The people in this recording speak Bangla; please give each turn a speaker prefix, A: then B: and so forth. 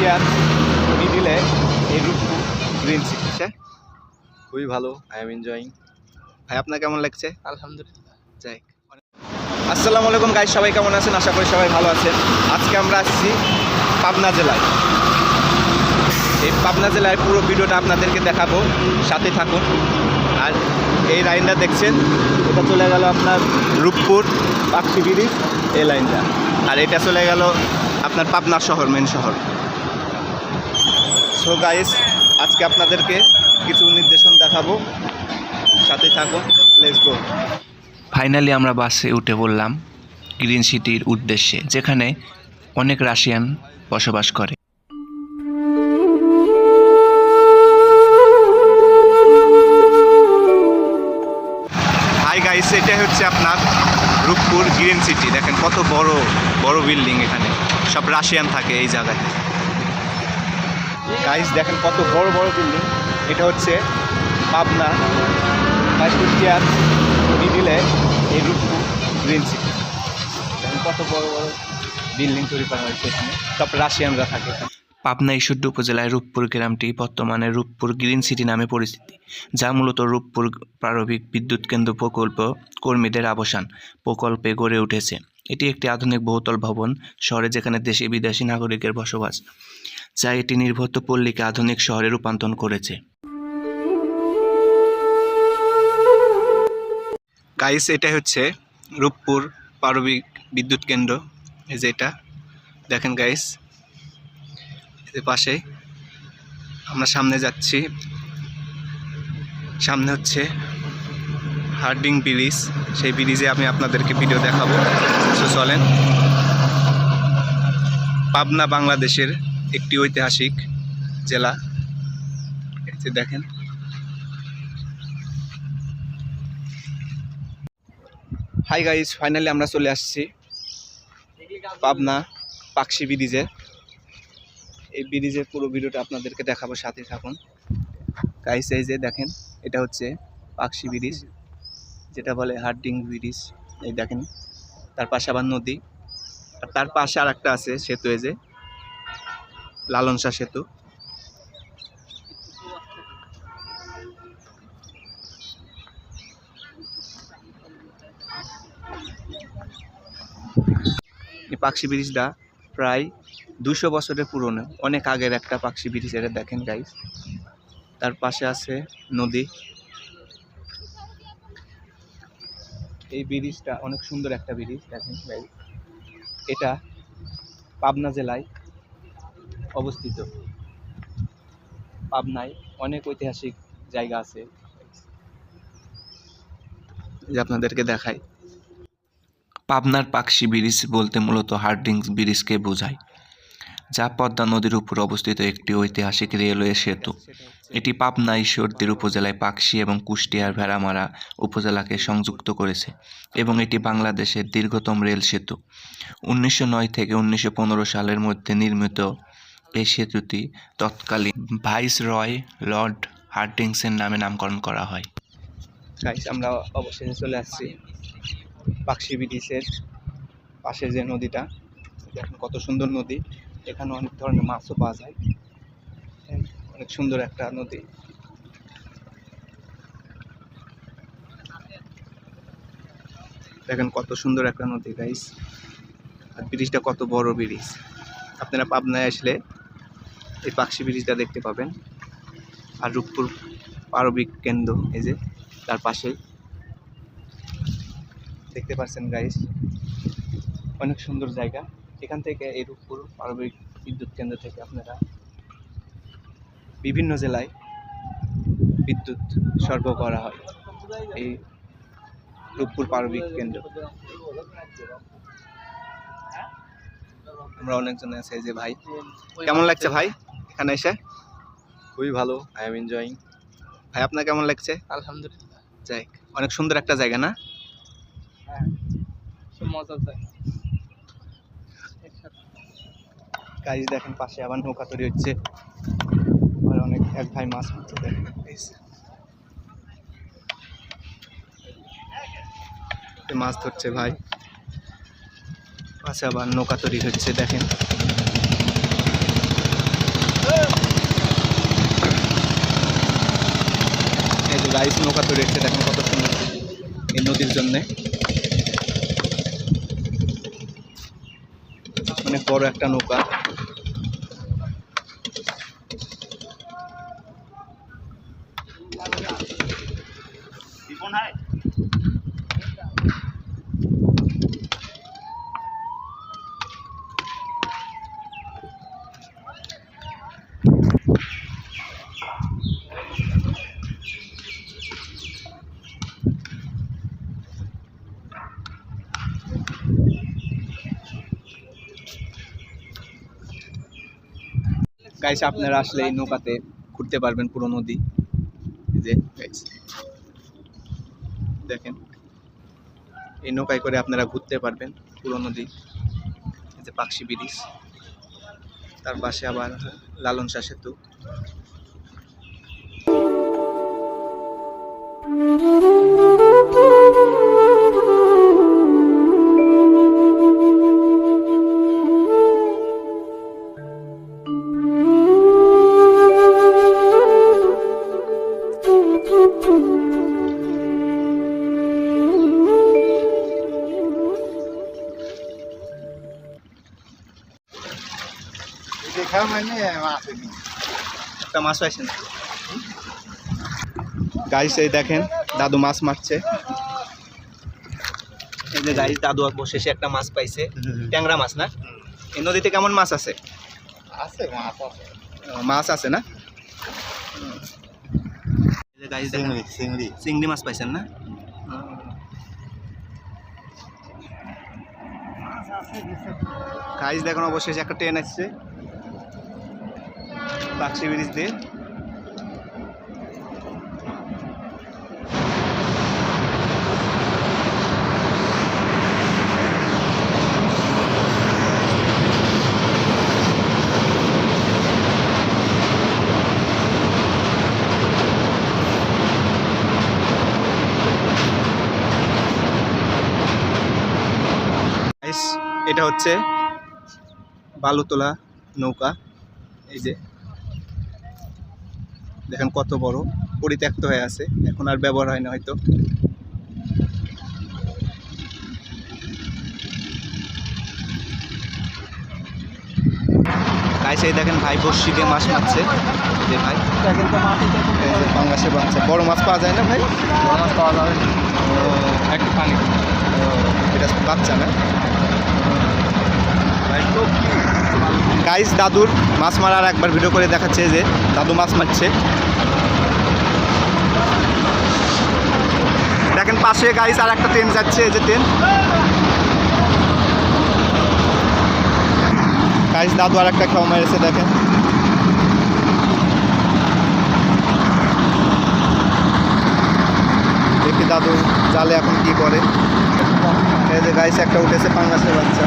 A: চেয়ার মিডিলে এই রূপপুর গ্রিন সিটি
B: খুবই ভালো আই এম এনজয়িং
A: ভাই আপনার কেমন লাগছে?
B: আলহামদুলিল্লাহ।
A: যাই আসসালামু আলাইকুম গাইস সবাই কেমন আছেন? আশা করি সবাই ভালো আছেন। আজকে আমরা আসছি পাবনা জেলায়। এই পাবনা জেলায় পুরো ভিডিওটা আপনাদেরকে দেখাবো। সাথে থাকুন। আর এই লাইনটা দেখছেন? এটা চলে গেল আপনার রূপপুর পাকশি ব্রিজ এই লাইনটা। আর এটা চলে গেল আপনার পাবনা শহর মেন শহর। সো গাইস আজকে আপনাদেরকে কিছু নির্দেশন দেখাবো। সাথে থাকুন লেটস গো
C: ফাইনালি আমরা বাসে উঠে পড়লাম গ্রিন সিটির উদ্দেশ্যে যেখানে অনেক রাশিয়ান বসবাস করে।
A: হাই গাইস এটা হচ্ছে আপনার রূপপুর গ্রিন সিটি দেখেন কত বড় বড় বিল্ডিং এখানে। সব রাশিয়ান থাকে এই জায়গায়। গাইস দেখেন কত বড় বড় বিল্ডিং এটা হচ্ছে পাবনা। চেয়ার মিডিলে এই রূপপুর গ্রিন সিটি দেখেন কত বড় বড় বিল্ডিং তৈরি করা হয়েছে এখানে। সব রাশিয়ানরা থাকে
C: পাবনা ঈশ্বরদী উপজেলায় রূপপুর গ্রামটি বর্তমানে রূপপুর গ্রিন সিটি নামে পরিচিতি, যা মূলত রূপপুর প্রারম্ভিক বিদ্যুৎ কেন্দ্র প্রকল্প কর্মীদের আবাসন প্রকল্পে গড়ে উঠেছে। এটি একটি আধুনিক বহুতল ভবন, শহরে যেখানে দেশি বিদেশি নাগরিকের বসবাস। যা এটি নির্ভরত পল্লীকে আধুনিক শহরে রূপান্তর করেছে।
A: গাইস এটা হচ্ছে রূপপুর পারবিক বিদ্যুৎ কেন্দ্র। এই যে এটা। দেখেন গাইস এর পাশে আমরা সামনে যাচ্ছি। সামনে হচ্ছে হার্ডিং ব্রিজ। সেই ব্রিজে আমি আপনাদেরকে ভিডিও দেখাবো। সো চলেন। পাবনা বাংলাদেশের একটি ঐতিহাসিক জেলা। দেখেন। হাই গাইস ফাইনালি আমরা চলে আসছি পাবনা পাকশি ব্রিজে। এই ব্রিজের পুরো ভিডিওটা আপনাদেরকে দেখাবো সাথে থাকুন। গাইস এই যে দেখেন, এটা হচ্ছে পাকশি ব্রিজ, যেটা বলে হার্ডিং ব্রিজ। এই দেখেন, তার পাশে আবার নদী। আর তার পাশে আর একটা আছে সেতু যে লালন শাহ সেতু। পাকশি ব্রিজটা প্রায় দুশো বছরের পুরনো। অনেক আগের একটা পাখি ব্রিজ, এটা দেখেন গাইস তার পাশে আছে নদী। এই ব্রিজটা অনেক সুন্দর একটা ব্রিজ, দেখেন গাইস এটা পাবনা জেলায় অবস্থিত। পাবনায় অনেক ঐতিহাসিক জায়গা আছে। যে আপনাদেরকে দেখাই।
C: পাবনার পাকশি ব্রিজ বলতে মূলত হার্ডিংস ব্রিজকে বোঝায়, যা পদ্মা নদীর উপর অবস্থিত একটি ঐতিহাসিক রেলওয়ে সেতু। এটি পাবনা ঈশ্বরদীর উপজেলায় পাকশি এবং কুষ্টিয়ার ভেড়ামারা উপজেলাকে সংযুক্ত করেছে এবং এটি বাংলাদেশের দীর্ঘতম রেল সেতু। উনিশশো নয় থেকে উনিশশো পনেরো সালের মধ্যে নির্মিত এই সেতুটি তৎকালীন ভাইস রয় লর্ড হার্ডিংসের নামে নামকরণ করা হয়।
A: গাইস আমরা অবশেষে চলে আসছি পাকশি ব্রিজের পাশে যে নদীটা। দেখেন কত সুন্দর নদী। এখানে অনেক ধরনের মাছও পাওয়া যায়। অনেক সুন্দর একটা নদী। দেখেন কত সুন্দর একটা নদী গাইস আর ব্রিজটা কত বড় ব্রিজ। আপনারা পাবনায় আসলে এই পাকশি ব্রিজটা দেখতে পাবেন। আর রূপপুর পারবিক কেন্দ্র, এই যে তার পাশেই দেখতে পাচ্ছেন গাইস অনেক সুন্দর জায়গা। এখান থেকে এই রূপপুর পারবিক বিদ্যুৎ কেন্দ্র থেকে আপনারা বিভিন্ন জেলায় বিদ্যুৎ সরবরাহ করা হয় এই রূপপুর পারবিক কেন্দ্র। আমরা অনেকজন আছে যে ভাই। কেমন লাগছে ভাই? এখানে এসে?
B: খুবই ভালো আই এম এনজয়িং
A: ভাই আপনার কেমন লাগছে?
B: আলহামদুলিল্লাহ।
A: যাই অনেক সুন্দর একটা জায়গা না?
B: মজা যায়
A: গাইজ দেখেন পাশে আবার নৌকা তৈরি হচ্ছে। আর অনেক এক ভাই মাছ মারছে দেখেন। মাছ ধরছে ভাই। পাশে আবার নৌকা তৈরি হচ্ছে দেখেন। গাইস নৌকা তৈরি হচ্ছে দেখেন কত সুন্দর এই নদীর জন্যে। অনেক বড় একটা নৌকা। গাইস আপনারা আসলে এই নৌকাতে ঘুরতে পারবেন পুরো নদী। যে দেখেন। এই নৌকায় করে আপনারা ঘুরতে পারবেন পুরো নদী। যে পাকশি ব্রিজ। তার পাশে আবার লালন শাহ সেতু। একটা মাছ পাইছেন গাইস এই দেখেন দাদু মাছ মারছে। এই যে গাইস দাদু অবশেষে একটা মাছ পাইছে। ট্যাংরা মাছ না? এই নদীতে কেমন মাছ আছে?
B: আছে মাছ আছে।
A: মাছ আছে না। গাইস দেখেন।
B: চিংড়ি। চিংড়ি
A: মাছ পাইছেন না? গাইস দেখুন অবশেষে একটা ট্রেন আসছে। বাক্সি ব্রিজ দিয়ে গাইস এটা হচ্ছে বালুতলা নৌকা। এই যে। দেখেন কত বড় পরিত্যক্ত হয়ে আছে। এখন আর ব্যবহার হয় না হয়তো। দেখেন ভাই বর্ষি দিয়ে মাছ মারছে। যে ভাই। পাঙ্গাসে বাঁচছে। বড় মাছ পাওয়া যায় না ভাই?
B: বড় মাছ পাওয়া যাবে একটু পানি।
A: এটা বাচ্চা না? গাইস দাদুর মাছ মারার একবার ভিডিও করে দেখাচ্ছে যে দাদু মাছ মারছে। দেখেন পাশে গাইস আর একটা ট্রেন যাচ্ছে যে ট্রেন গাইস দাদু আর একটা খাও মেরেছে, দেখেন। দেখি দাদু জালে এখন কি করে। এই যে গাইস একটা উঠেছে পাঙ্গাসের বাচ্চা।